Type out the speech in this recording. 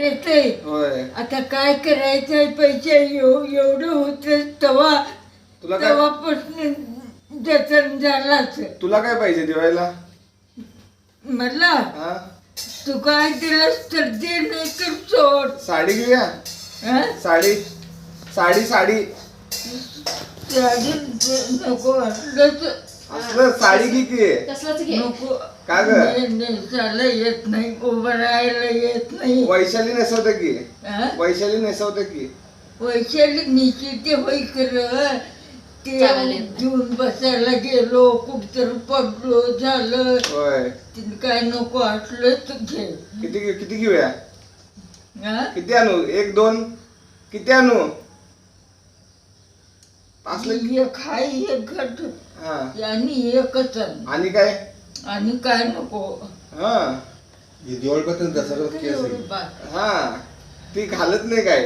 येते. होय. आता काय करायचंय पैसे एव- एवढं होत तेव्हा तुला काय तेव्हापासून जतन झालाच. तुला काय पाहिजे दिवाळीला? मला? हा? तू काय दिलंस तर दे नाही तर सोड. साडी घेऊया. हा? साडी. साडी साडी. साडी नको वाटलं तर असलं साडी घे की. तसलंच घे. नको. का ग? नाही, नेसायला येत नाही उभं राहायला येत नाही. वैशाली नेसवते की. हा? वैशाली नेसवते की. वैशाली निश्चित होई खरं. ते नाही. घेऊन बसायला गेलो कुठतर पडलो झालं. होय. तिने काय नको वाटलं तर घे. किती घेऊ- किती घेऊया? हा? किती आणू? एक दोन? किती आणू? असलं एक हाय एक घट. हा. आणि एकच आण. आणि काय? आणि काय नको. हा. दिवाळी पत्र दसरा केस आहे. एवढं बा- हा. ती घालत नाही काय?